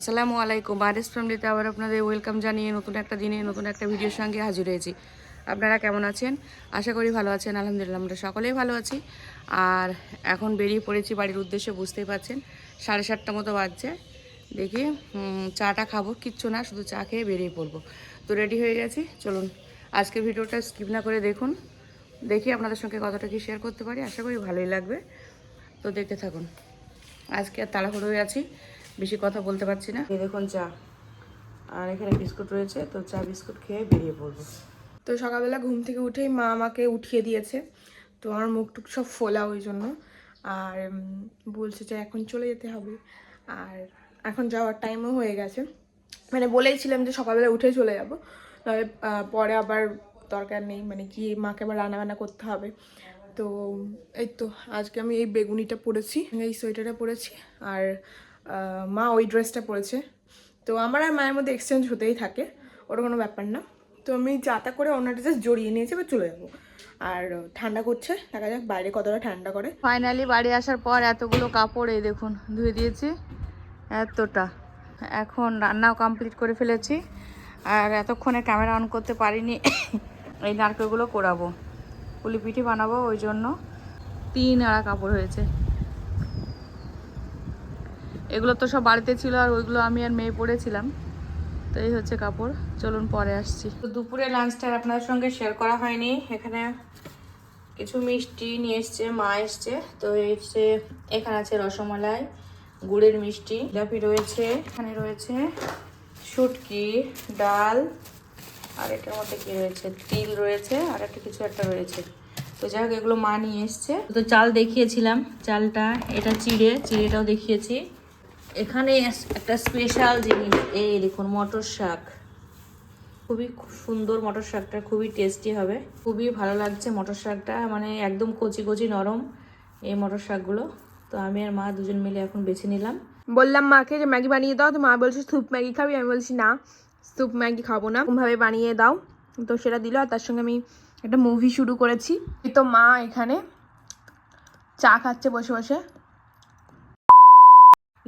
আসসালামু আলাইকুম। আরএস ফ্যামিলিতে আবার আপনাদের ওয়েলকাম জানিয়ে নতুন একটা দিনে, নতুন একটা ভিডিওর সঙ্গে হাজির হয়েছি। আপনারা কেমন আছেন? আশা করি ভালো আছেন। আলহামদুলিল্লাহ, আমরা সকলেই ভালো আছি। আর এখন বেরিয়ে পড়েছি বাড়ির উদ্দেশ্যে, বুঝতেই পারছেন, সাড়ে সাতটা মতো বাজছে। দেখি চাটা খাব, কিচ্ছু না, শুধু চা খেয়ে বেরিয়ে পড়ব। তো রেডি হয়ে গেছি। চলুন, আজকের ভিডিওটা স্কিপ না করে দেখুন। দেখি আপনাদের সঙ্গে কতটা কি শেয়ার করতে পারি। আশা করি ভালোই লাগবে। তো দেখতে থাকুন। আজকে আর তাড়াহুড়ো হয়ে আছি। বেশি কথা বলতে পারছি না। দেখুন চা। আর এখানে বিস্কুট রয়েছে। তো চা, বিস্কুট খেয়ে বেরিয়ে পড়ব। তো সকালবেলা ঘুম থেকে উঠেই মা আমাকে উঠিয়ে দিয়েছে। তো আমার মুখ টুক সব ফোলা ওই জন্য। আর বলছে যে এখন চলে যেতে হবে। আর এখন যাওয়ার টাইমও হয়ে গেছে। মানে বলেইছিলাম যে সকালবেলা উঠে চলে যাব। তবে পরে আবার দরকার নেই মানে কি মাকে আবার রান্নাবান্না করতে হবে। তো এই তো আজকে আমি এই বেগুনিটা পরেছি, এই সোয়েটারটা পরেছি আর মা ওই ড্রেসটা পরেছে। তো আমার আর মায়ের মধ্যে এক্সচেঞ্জ হতেই থাকে ওটা কোনো ব্যাপার না। তো আমি যাতা করে ওনাটা জাস্ট জড়িয়ে নিয়েছি, এবার চলে যাব। আর ঠান্ডা করছে, দেখা যাক বাইরে কতটা ঠান্ডা করে। ফাইনালি বাড়ি আসার পর এতগুলো কাপড়, এই দেখুন, ধুয়ে দিয়েছি এতটা। এখন রান্নাও কমপ্লিট করে ফেলেছি, আর এতক্ষণে ক্যামেরা অন করতে পারিনি। এই নারকেলগুলো কোরাবো। পুলি পিঠি বানাবো, ওই জন্য তিন আড়া কাপড় হয়েছে। এগুলো তো সব বাড়িতে ছিল আর ওইগুলো আমি আর মেয়ে পরেছিলাম। তো এই হচ্ছে কাপড়। চলুন পরে আসছি। তো দুপুরে লাঞ্চটা আর আপনার সঙ্গে শেয়ার করা হয়নি। এখানে কিছু মিষ্টি নিয়ে এসছে, মা এসছে। তো এসছে এখানে আছে রসমালাই, গুড়ের মিষ্টি। জিলাপি রয়েছে, এখানে রয়েছে শুটকি, ডাল আর এটার মধ্যে কি রয়েছে? তিল রয়েছে, আর একটা কিছু একটা রয়েছে। তো যাই হোক, এগুলো মা নিয়ে এসছে। তো চাল দেখিয়েছিলাম, চালটা, এটা চিড়ে, চিড়েটাও দেখিয়েছি। এখানে একটা স্পেশাল জিনিস, এই দেখুন, মটর শাক। খুবই সুন্দর মটর শাকটা, খুবই টেস্টি হবে। খুবই ভালো লাগছে মটর শাকটা মানে একদম কচি কচি নরম এই মটর শাকগুলো। তো আমি আর মা দুজন মিলে এখন বেছে নিলাম। বললাম মাকে যে ম্যাগি বানিয়ে দাও, তো মা বলছে, স্যুপ ম্যাগি খাবি? আমি বলছি, না। স্যুপ ম্যাগি খাব না। ভাবে বানিয়ে দাও। তো সেটা দিল আর তার সঙ্গে আমি একটা মুভি শুরু করেছি। তো মা এখানে চা খাচ্ছে বসে বসে।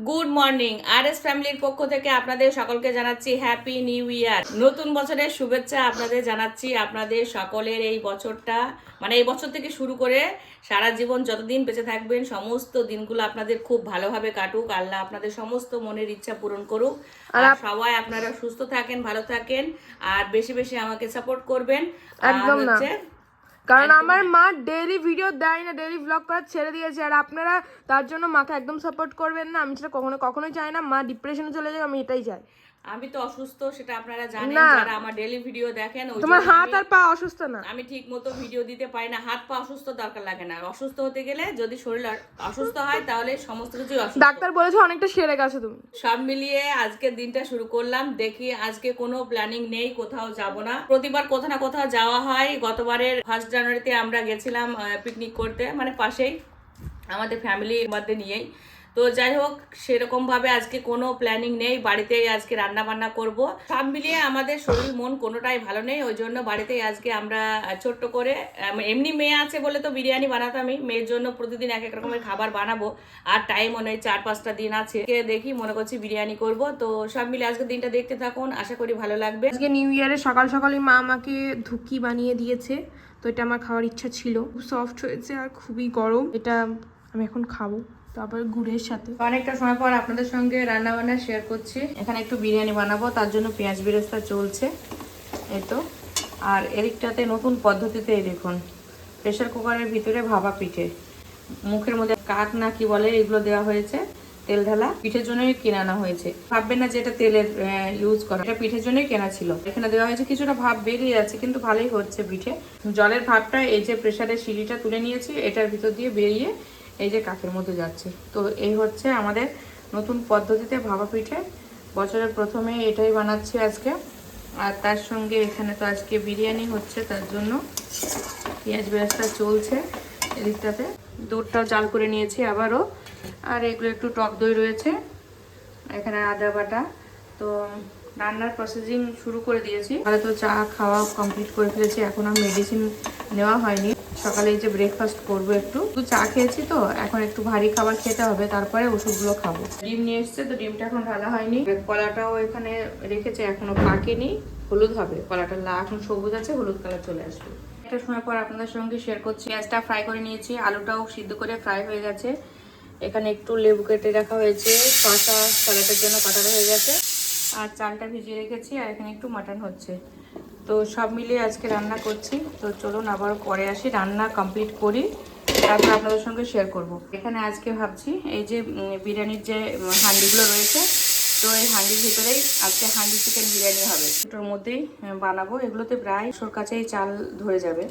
Good morning. আর এস ফ্যামিলির পক্ষ থেকে আপনাদের সকলকে জানাচ্ছি হ্যাপি নিউ ইয়ার। নতুন বছরের শুভেচ্ছা আপনাদের জানাচ্ছি। আপনাদের সকলের এই বছরটা মানে এই বছর থেকে শুরু করে সারা জীবন যতদিন বেঁচে থাকবেন সমস্ত দিনগুলো আপনাদের খুব ভালোভাবে কাটুক। আল্লাহ আপনাদের সমস্ত মনের ইচ্ছা পূরণ করুক। আর সবাই আপনারা সুস্থ থাকেন ভালো থাকেন আর বেশি বেশি আমাকে সাপোর্ট করবেন। আর হচ্ছে কারণ আমার মা ডেইলি ভিডিও দেয় না ডেইলি ব্লগ করা ছেড়ে দিয়েছে। আর আপনারা তার জন্য মাকে একদম সাপোর্ট করবেন না। আমি সেটা কখনো কখনোই চাই না। মা ডিপ্রেশনে চলে যাবে আমি এটাই চাই। আমি তো অসুস্থ সেটা আপনারা জানেন যারা আমার ডেলি ভিডিও দেখেন ওই তোমার হাত আর পা অসুস্থ না? আমি ঠিক মতো ভিডিও দিতে পারি না। হাত পা অসুস্থ দরকার লাগে না। অসুস্থ হতে গেলে যদি শরীর অসুস্থ হয় তাহলে সমস্ত অসুস্থ। ডাক্তার বলেছে অনেকটা সেরে গেছো তুমি। সব মিলিয়ে আজকের দিনটা শুরু করলাম। দেখি আজকে কোনো প্ল্যানিং নেই কোথাও যাব না। প্রতিবার কোথাও না কোথাও যাওয়া হয়। গতবারের ফার্স্ট জানুয়ারিতে আমরা গেছিলাম পিকনিক করতে। মানে পাশেই আমাদের ফ্যামিলির মধ্যে নিয়েই। তো যাই হোক, সেরকম ভাবে আজকে কোনো প্ল্যানিং নেই। বাড়িতেই আজকে রান্না বান্না করব। সব মিলিয়ে আমাদের শরীর, মন কোনোটাই ভালো নেই। ওই জন্য বাড়িতেই আজকে আমরা ছোট্ট করে এমনি মেয়ে আছে বলে তো বিরিয়ানি বানাতামই। মেয়ের জন্য প্রতিদিন এক এক রকমের খাবার বানাবো। আর টাইমও নেই, চার পাঁচটা দিন আছে। দেখি, মনে করছি বিরিয়ানি করব। তো সব মিলে আজকে দিনটা দেখতে থাকুন। আশা করি ভালো লাগবে। আজকে নিউ ইয়ারে সকাল সকালই মা আমাকে ধুকি বানিয়ে দিয়েছে। তো এটা আমার খাওয়ার ইচ্ছা ছিল। খুব সফট হয়েছে আর খুবই গরম। এটা আমি এখন খাব। তারপর গুড়ের সাথে। অনেকটা সময় পর আপনাদের সঙ্গে রান্না বান্না শেয়ার করছি। এখানে একটু বিরিয়ানি বানাবো, তার জন্য পেঁয়াজ বেরেস্তা চলছে। এই তো। আর এদিকটাতে নতুন পদ্ধতিতে দেখুন প্রেশার কুকারের ভিতরে ভাবা পিঠে। মুখের মধ্যে কাক না কি বলে এগুলো দেওয়া হয়েছে, তেল ঢালা। পিঠের জন্যই কিনে আনা হয়েছে। ভাববেন না যে এটা তেলের ইউজ করা। এটা পিঠের জন্যই কেনা ছিল। এখানে দেওয়া হয়েছে কিছুটা ভাব বেরিয়ে যাচ্ছে, কিন্তু ভালোই হচ্ছে পিঠে। জলের ভাবটা এই যে প্রেশারের সিঁড়িটা তুলে নিয়েছি, এটার ভিতর দিয়ে বেরিয়ে এই যে কাকের মধ্যে যাচ্ছে। তো এই হচ্ছে আমাদের নতুন পদ্ধতিতে ভাবা পিঠে। বছরের প্রথমে এটাই বানাচ্ছি আজকে। আর তার সঙ্গে এখানে তো আজকে বিরিয়ানি হচ্ছে, তার জন্য পেঁয়াজ বেরেস্তা চলছে এদিকটাতে। দুধটাও জাল করে নিয়েছি আবারও। আর এগুলো একটু টক দই রয়েছে, এখানে আদা বাটা। তো রান্নার প্রসেসিং শুরু করে দিয়েছি। তাহলে তো চা খাওয়া কমপ্লিট করে ফেলেছি, এখন আর মেডিসিন নেওয়া হয়নি। সকালে এই যে ব্রেকফাস্ট করব একটু। চা খেয়েছি তো, এখন একটু ভারী খাবার খেতে হবে, তারপরে ওষুধগুলো খাব। ডিম নিয়ে এসছে, তো ডিমটা এখন ঢালা হয়নি। কলাটাও এখানে রেখেছে, এখনও পাকেনি। হলুদ হবে, কলাটা লা এখন সবুজ আছে, হলুদ কালার চলে আসবে। একটা সময় পর আপনাদের সঙ্গে শেয়ার করছি। পেঁয়াজটা ফ্রাই করে নিয়েছি, আলুটাও সিদ্ধ করে ফ্রাই হয়ে গেছে। এখানে একটু লেবু কেটে রাখা হয়েছে, শসা স্যালাডের জন্য কাটানো হয়ে গেছে। আর চালটা ভিজিয়ে রেখেছি, আর এখানে একটু মাটন হচ্ছে। তো সব মিলিয়ে আজকে রান্না করছি। তো চলুন আবার পরে আসি, রান্না কমপ্লিট করি, তারপর আপনাদের সঙ্গে শেয়ার করব। এখানে আজকে ভাবছি, এই যে বিরিয়ানির যে হাঁডিগুলো রয়েছে, তো এই হাঁডির ভিতরেই আজকে হাঁডি চিকেন বিরিয়ানি হবে। দুটোর মধ্যেই বানাবো। এগুলোতে প্রায় সোর কাছেই চাল ধরে যাবে।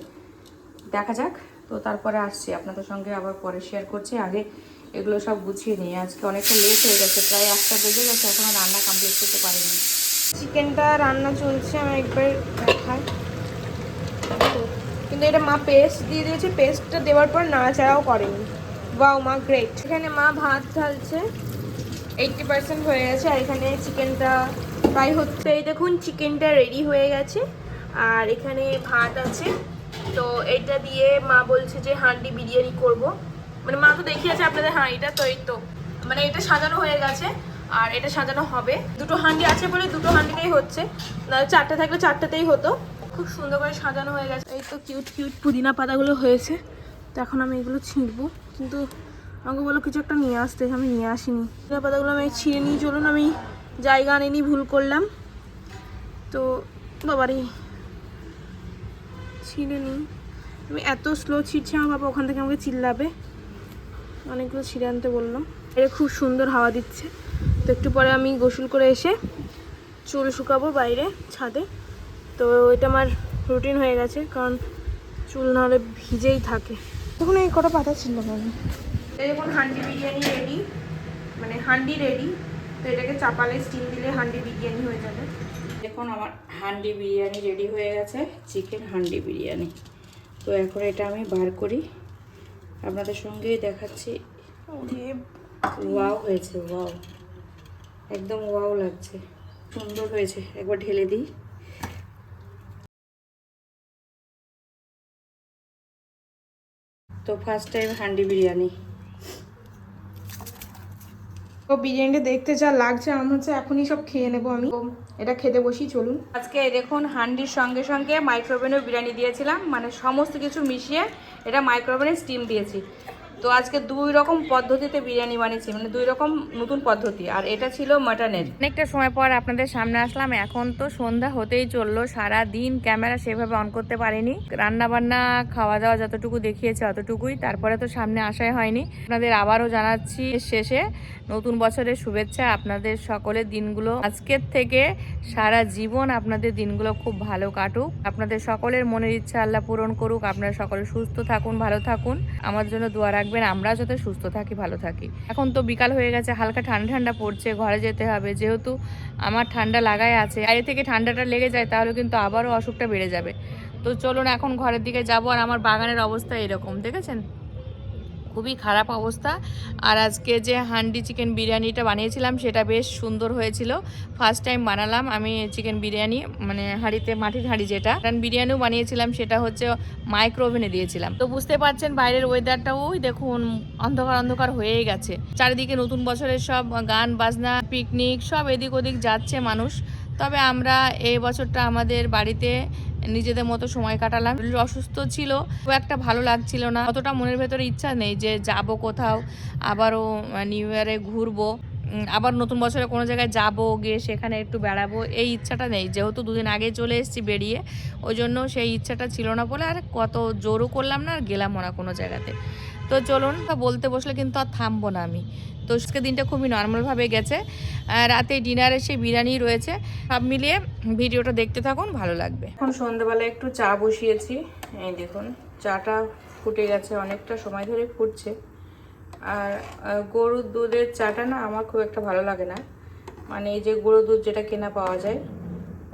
দেখা যাক। তো তারপরে আসছি। আপনাদের সঙ্গে আবার পরে শেয়ার করছি। আগে এগুলো সব গুছিয়ে নিই। আজকে অনেকটা লেট হয়ে গেছে, প্রায় একটা বেজে গেছে এখনও রান্না কমপ্লিট করতে পারিনি। চিকেনটা রান্না চলছে, আমি একবার দেখাই। কিন্তু এটা মা পেস্ট দিয়ে দিয়েছে পেস্টটা দেওয়ার পর নাড়াচাড়াও করেনি। বাও মা গ্রেট এখানে মা ভাত ঢালছে এইটটি পার্সেন্ট হয়ে গেছে, আর এখানে চিকেনটা ফ্রাই হচ্ছে। এই দেখুন, চিকেনটা রেডি হয়ে গেছে, আর এখানে ভাত আছে। তো এটা দিয়ে মা বলছে যে হান্ডি বিরিয়ানি করব। মানে মা তো দেখিয়েছে আপনাদের হাঁড়িটা, তো এই তো। মানে এটা সাজানো হয়ে গেছে। আর এটা সাজানো হবে। দুটো হাঁড়ি আছে বলে দুটো হাঁড়িতেই হচ্ছে। চারটে থাকলে চারটেতেই হতো। খুব সুন্দর করে সাজানো হয়ে গেছে। এই তো কিউট কিউট পুদিনা পাতাগুলো হয়েছে। তো এখন আমি এগুলো ছিঁড়বো। কিন্তু আমাকে বলো কিছু একটা নিয়ে আসতে, আমি নিয়ে আসিনি। পুদিনা পাতাগুলো আমি ছিঁড়ে নিয়ে চলুন আমি জায়গা আনিনি, ভুল করলাম। তো বাবারে, ছিঁড়ে নিই। আমি এত স্লো ছিঁড়ছি, আমার বাবা ওখান থেকে আমাকে চিল্লাবে। অনেকগুলো ছিঁড়ে আনতে বলল। এটা খুব সুন্দর হাওয়া দিচ্ছে। তো একটু পরে আমি গোসল করে এসে চুল শুকাবো বাইরে ছাদে। তো এটা আমার রুটিন হয়ে গেছে কারণ চুল নাহলে ভিজেই থাকে। তখন এই কটা পাতা ছিল কেন এই যখন হান্ডি বিরিয়ানি রেডি মানে হান্ডি রেডি তো এটাকে চাপালে স্টিম দিলে হান্ডি বিরিয়ানি হয়ে যাবে। দেখুন আমার হান্ডি বিরিয়ানি রেডি হয়ে গেছে চিকেন হান্ডি বিরিয়ানি। তো এখন এটা আমি বার করি। আপনাদের সঙ্গে দেখাচ্ছি। ওয়াও হয়েছে ওয়াও একদম ওয়াও লাগছে। সুন্দর হয়েছে। একবার ঢেলে দিই। তো ফার্স্ট টাইম হান্ডি বিরিয়ানি। তো বিরিয়ানিটা দেখতে যা লাগছে আমার হচ্ছে এখনই সব খেয়ে নেব আমি। এটা খেতে বসি চলুন। আজকে দেখুন হান্ডির সঙ্গে সঙ্গে মাইক্রোওভেনেও বিরিয়ানি দিয়েছিলাম। মানে সমস্ত কিছু মিশিয়ে এটা মাইক্রোওভেনে স্টিম দিয়েছি। তো আজকে দুই রকম পদ্ধতিতে বিরিয়ানি বানিয়েছি মানে দুই রকম নতুন পদ্ধতি। আর এটা ছিল মাটনের। অনেকটা সময় পর আপনাদের সামনে আসলাম, এখন তো সন্ধ্যা হতেই চলল সারা দিন ক্যামেরা সেভাবে অন করতে পারিনি। রান্না বান্না খাওয়া দাওয়া যতটুকু দেখিয়েছে অতটুকুই, তারপরে তো সামনে আসাই হয়নি। আপনাদের আবারও জানাচ্ছি, শেষে নতুন বছরের শুভেচ্ছা আপনাদের সকলের দিনগুলো। আজকের থেকে সারা জীবন আপনাদের দিনগুলো খুব ভালো কাটুক। আপনাদের সকলের মনের ইচ্ছা আল্লাহ পূরণ করুক। আপনারা সকলে সুস্থ থাকুন, ভালো থাকুন। আমার জন্য দোয়া রাখবেন। আমরা যাতে সুস্থ থাকি, ভালো থাকি। এখন তো বিকাল হয়ে গেছে, হালকা ঠান্ডা ঠান্ডা পড়ছে, ঘরে যেতে হবে। যেহেতু আমার ঠান্ডা লাগাই আছে, বাইরে থেকে ঠান্ডাটা লেগে যায়, তাহলে কিন্তু আবারও অসুখটা বেড়ে যাবে। তো চলুন এখন ঘরের দিকে যাব, আর আমার বাগানের অবস্থা এরকম, দেখেছেন? খুবই খারাপ অবস্থা। আর আজকে যে হান্ডি চিকেন বিরিয়ানিটা বানিয়েছিলাম, সেটা বেশ সুন্দর হয়েছিল। ফার্স্ট টাইম বানালাম আমি চিকেন বিরিয়ানি মানে হাঁড়িতে, মাটির হাঁড়ি যেটা। কারণ বিরিয়ানিও বানিয়েছিলাম, সেটা হচ্ছে মাইক্রো ওভেনে দিয়েছিলাম। তো বুঝতে পারছেন বাইরের ওয়েদারটা ওই দেখুন, অন্ধকার অন্ধকার হয়েই গেছে। চারিদিকে নতুন বছরের সব গান, বাজনা পিকনিক সব এদিক ওদিক যাচ্ছে মানুষ। তবে আমরা এই বছরটা আমাদের বাড়িতে নিজেদের মতো সময় কাটালাম। অসুস্থ ছিল, খুব একটা ভালো লাগছিল না। অতটা মনের ভেতরে ইচ্ছা নেই যে যাব কোথাও, আবারও নিউ ইয়ারে ঘুরবো আবার নতুন বছরে কোনো জায়গায় যাব, গিয়ে সেখানে একটু বেড়াবো। এই ইচ্ছাটা নেই। যেহেতু দুদিন আগে চলে এসেছি বেরিয়ে, ওই জন্য সেই ইচ্ছাটা ছিল না বলে আর কত জোরও করলাম না, আর গেলামও না কোনো জায়গাতে। তো চলুন বলতে বসলে কিন্তু আর থামবো না আমি। তো আজকে দিনটা খুবই নর্মালভাবে গেছে। রাতে ডিনারে সেই বিরিয়ানি রয়েছে। সব মিলিয়ে ভিডিওটা দেখতে থাকুন, ভালো লাগবে। এখন সন্ধ্যাবেলা একটু চা বসিয়েছি। এই দেখুন, চাটা ফুটে গেছে, অনেকটা সময় ধরে ফুটছে। আর গরুর দুধের চাটা না আমার খুব একটা ভালো লাগে না। মানে এই যে গরুর দুধ যেটা কেনা পাওয়া যায়,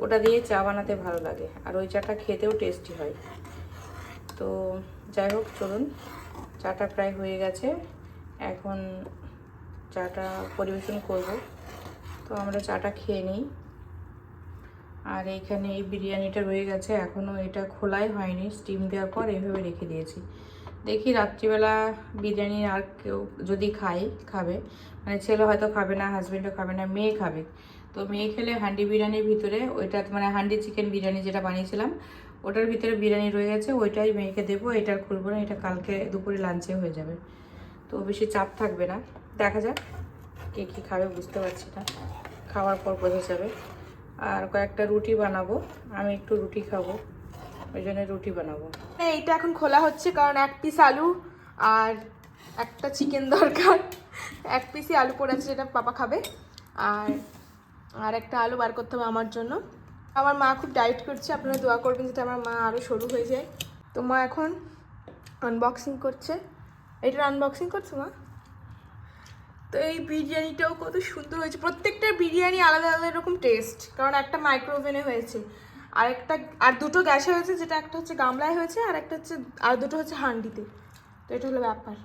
ওটা দিয়ে চা বানাতে ভালো লাগে। আর ওই চাটা খেতেও টেস্টি হয়। তো যাই হোক, চলুন। চাটা প্রায় হয়ে গেছে। এখন চাটা পরিবেশন করব। তো আমরা চাটা খেয়ে নিই। আর এইখানে এই বিরিয়ানিটা রয়ে গেছে। এখনও এটা খোলাই হয়নি। স্টিম দেওয়ার পর এভাবে রেখে দিয়েছি। দেখি রাত্রিবেলা বিরিয়ানি আর কেউ যদি খায়, খাবে। মানে ছেলে হয়তো খাবে না হাজব্যান্ডও খাবে না, মেয়ে খাবে। তো মেয়ে খেলে হান্ডি বিরিয়ানির ভিতরে ওইটা মানে হান্ডি চিকেন বিরিয়ানি যেটা বানিয়েছিলাম ওটার ভিতরে বিরিয়ানি রয়ে গেছে ওইটাই মেয়েকে দেবো এটা খুলবো না এটা কালকে দুপুরে লাঞ্চে হয়ে যাবে। তো বেশি চাপ থাকবে না। দেখা যাক কে কী খাবে বুঝতে পারছি না। খাওয়ার পর বোঝা যাবে। আর কয়েকটা রুটি বানাবো আমি একটু রুটি খাব ওই জন্য রুটি বানাবো। না, এইটা এখন খোলা হচ্ছে কারণ এক পিস আলু আর একটা চিকেন দরকার। এক পিসই আলু পড়েছে যেটা পাপা খাবে। আর আর একটা আলু বার করতে হবে আমার জন্য। আমার মা খুব ডায়েট করছে, আপনারা দোয়া করবেন যাতে আমার মা আরও সরু হয়ে যায়। তো মা এখন আনবক্সিং করছে। এটার আনবক্সিং করছ মা? তো এই বিরিয়ানিটাও কত সুন্দর হয়েছে। প্রত্যেকটা বিরিয়ানি আলাদা আলাদা এরকম টেস্ট কারণ একটা মাইক্রোওভেনে হয়েছে। আর একটা আর দুটো গ্যাসে হয়েছে, যেটা একটা হচ্ছে গামলায় হয়েছে, আর একটা হচ্ছে, আর দুটো হচ্ছে হান্ডিতে। তো এটা হলো ব্যাপার।